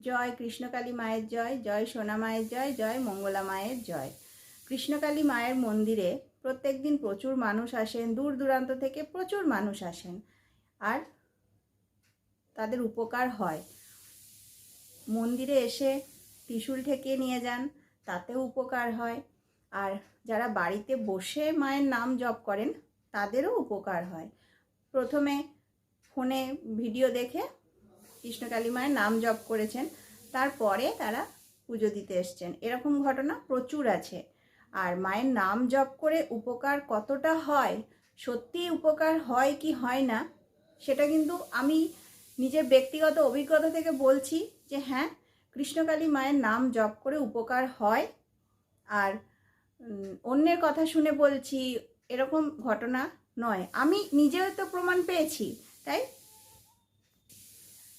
জয় কৃষ্ণকালী মায়ের জয় জয় সোনা মায়ের জয় জয় মঙ্গলা মায়ের জয়। কৃষ্ণকালী মায়ের মন্দিরে প্রত্যেক দিন প্রচুর মানুষ আসেন, দূর দূরান্ত থেকে প্রচুর মানুষ আসেন। আর তাদের উপকার হয়। মন্দিরে এসে ত্রিশূল ঠেকিয়ে নিয়ে যান, তাতেও উপকার হয়। আর যারা বাড়িতে বসে মায়ের নাম জপ করেন, তাদেরও উপকার হয়। প্রথমে ফোনে ভিডিও দেখে কৃষ্ণকালী মায়ের নাম জপ করেছেন। তারপরে তারা পুজো দিতে এসছেন। এরকম ঘটনা প্রচুর আছে। আর মায়ের নাম জপ করে উপকার কতটা হয় সত্যি উপকার হয় কি হয় না, সেটা কিন্তু আমি নিজের ব্যক্তিগত অভিজ্ঞতা থেকে বলছি যে হ্যাঁ কৃষ্ণকালী মায়ের নাম জপ করে উপকার হয়। আর অন্যের কথা শুনে বলছি, এরকম ঘটনা নয়। আমি নিজেও তো প্রমাণ পেয়েছি, তাই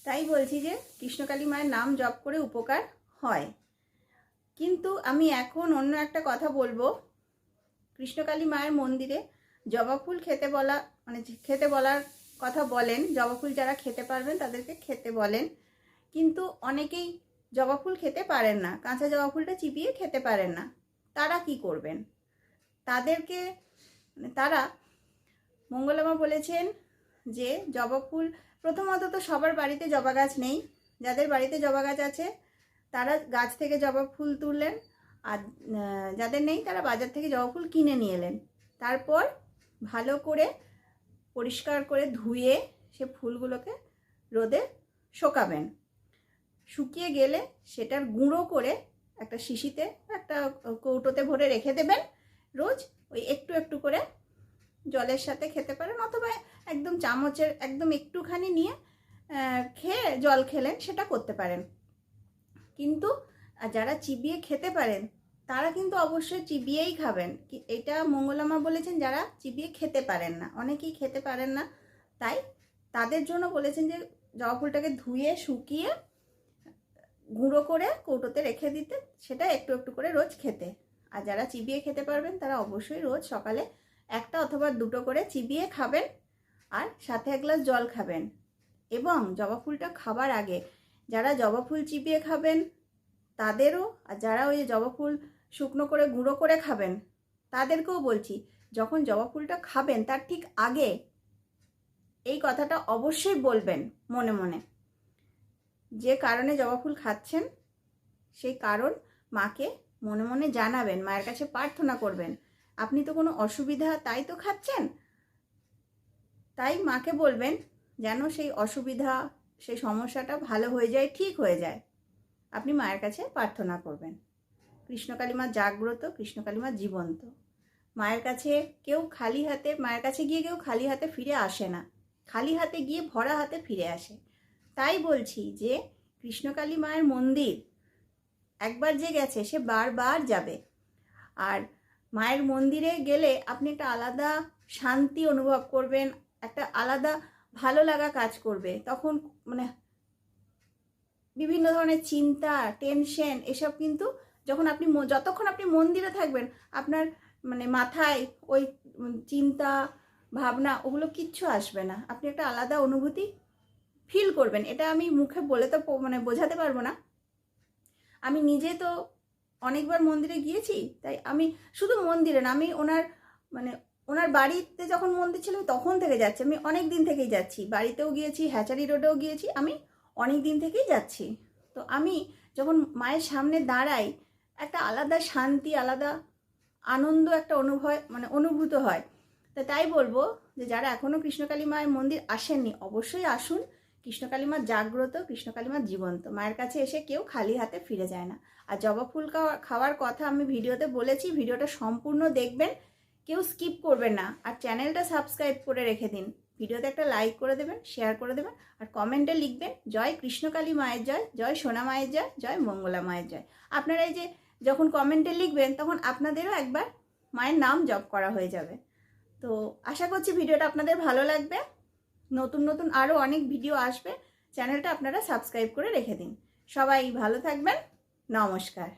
তাই বলছি যে কৃষ্ণকালী মায়ের নাম জপ করে উপকার হয়। কিন্তু আমি এখন অন্য একটা কথা বলব। কৃষ্ণকালী মায়ের মন্দিরে জবা ফুল খেতে বলা মানে খেতে বলার কথা বলেন, জবা ফুল যারা খেতে পারবেন তাদেরকে খেতে বলেন। কিন্তু অনেকেই জবা ফুল খেতে পারেন না, কাঁচা জবা ফুলটা চিপিয়ে খেতে পারেন না। তারা কি করবেন? তাদেরকে মানে তারা মঙ্গলামা বলেছেন যে জবা ফুল প্রথমত তো সবার বাড়িতে জবা গাছ নেই। যাদের বাড়িতে জবা গাছ আছে, তারা গাছ থেকে জবা ফুল তুললেন। আর যাদের নেই, তারা বাজার থেকে জবা ফুল কিনে নিয়ে এলেন। তারপর ভালো করে, পরিষ্কার করে ধুয়ে সে ফুলগুলোকে রোদে শোকাবেন। শুকিয়ে গেলে সেটার গুঁড়ো করে একটা শিশিতে, একটা কৌটোতে ভরে রেখে দেবেন। রোজ ওই একটু একটু করে জলের সাথে খেতে পারেন অথবা একদম চামচের একদম একটুখানি নিয়ে খেয়ে জল খেলেন, সেটা করতে পারেন। কিন্তু যারা চিবিয়ে খেতে পারেন, তারা কিন্তু অবশ্যই চিবিয়েই খাবেন। এটা মঙ্গলামা বলেছেন, যারা চিবিয়ে খেতে পারেন না, অনেকেই খেতে পারেন না। তাই তাদের জন্য বলেছেন যে, জবা ফুলটাকে ধুয়ে, শুকিয়ে, গুঁড়ো করে কৌটোতে রেখে দিতে, সেটা একটু একটু করে রোজ খেতে। আর যারা চিবিয়ে খেতে পারবেন, তারা অবশ্যই রোজ সকালে একটা অথবা দুটো করে চিবিয়ে খাবেন আর সাথে এক গ্লাস জল খাবেন। এবং জবা ফুলটা খাবার আগে যারা জবা ফুল চিবিয়ে খাবেন, তাদেরও আর যারা ওই জবা ফুল শুকনো করে গুঁড়ো করে খাবেন, তাদেরকেও বলছি, যখন জবা ফুলটা খাবেন তার ঠিক আগে এই কথাটা অবশ্যই বলবেন মনে মনে। যে কারণে জবা ফুল খাচ্ছেন, সেই কারণ মাকে মনে মনে জানাবেন, মায়ের কাছে প্রার্থনা করবেন। আপনি তো কোনো অসুবিধা, তাই তো খাচ্ছেন? তাই মাকে বলবেন যেন সেই অসুবিধা, সেই সমস্যাটা ভালো হয়ে যায়, ঠিক হয়ে যায়। আপনি মায়ের কাছে প্রার্থনা করবেন। কৃষ্ণকালী মা জাগ্রত কৃষ্ণকালী মা জীবন্ত। মায়ের কাছে কেউ খালি হাতে, মায়ের কাছে গিয়ে কেউ খালি হাতে ফিরে আসে না। খালি হাতে গিয়ে ভরা হাতে ফিরে আসে। তাই বলছি যে কৃষ্ণকালী মায়ের মন্দির একবার যে গেছে, সে বারবার যাবে। আর মায়ের মন্দিরে গেলে আপনি একটা আলাদা শান্তি অনুভব করবেন, একটা আলাদা ভালো লাগা কাজ করবে। তখন মানে বিভিন্ন ধরনের চিন্তা টেনশন এসব কিন্তু যখন আপনি যতক্ষণ আপনি মন্দিরে থাকবেন, আপনার মানে মাথায় ওই চিন্তা, ভাবনা ওগুলো কিচ্ছু আসবে না। আপনি একটা আলাদা অনুভূতি ফিল করবেন। এটা আমি মুখে বলে তো মানে বোঝাতে পারব না। আমি নিজে তো অনেকবার মন্দিরে গিয়েছি, তাই আমি শুধু মন্দিরে না, আমি ওনার মানে ওনার বাড়িতে যখন মন্দির ছিল তখন থেকে যাচ্ছি, আমি অনেক দিন থেকেই যাচ্ছি। বাড়িতেও গিয়েছি, হ্যাচারি রোডেও গিয়েছি, আমি অনেক দিন থেকেই যাচ্ছি। তো আমি যখন মায়ের সামনে দাঁড়াই, একটা আলাদা শান্তি, আলাদা আনন্দ, একটা অনুভব মানে অনুভূত হয়। তা তাই বলব যে যারা এখনও কৃষ্ণকালী মায়ের মন্দির আসেননি, অবশ্যই আসুন। কৃষ্ণকালী মা জাগ্রত কৃষ্ণকালী মা জীবন্ত। মায়ের কাছে এসে কেউ খালি হাতে ফিরে যায় না। আর জবা ফুল খাওয়া- খাওয়ার কথা আমি ভিডিওতে বলেছি, ভিডিওটা সম্পূর্ণ দেখবেন, কেউ স্কিপ করবেন না। আর চ্যানেলটা সাবস্ক্রাইব করে রেখে দিন। ভিডিওতে একটা লাইক করে দেবেন, শেয়ার করে দেবেন, আর কমেন্টে লিখবেন, জয় কৃষ্ণকালী মায়ের জয় জয় সোনা মায়ের জয় জয় মঙ্গলা মায়ের জয়। আপনারা এই যে যখন কমেন্টে লিখবেন, তখন আপনাদেরও একবার মায়ের নাম জপ করা হয়ে যাবে। তো আশা করছি ভিডিওটা আপনাদের ভালো লাগবে। নতুন নতুন আরও অনেক ভিডিও আসবে, চ্যানেলটা আপনারা সাবস্ক্রাইব করে রেখে দিন। সবাই ভালো থাকবেন, নমস্কার।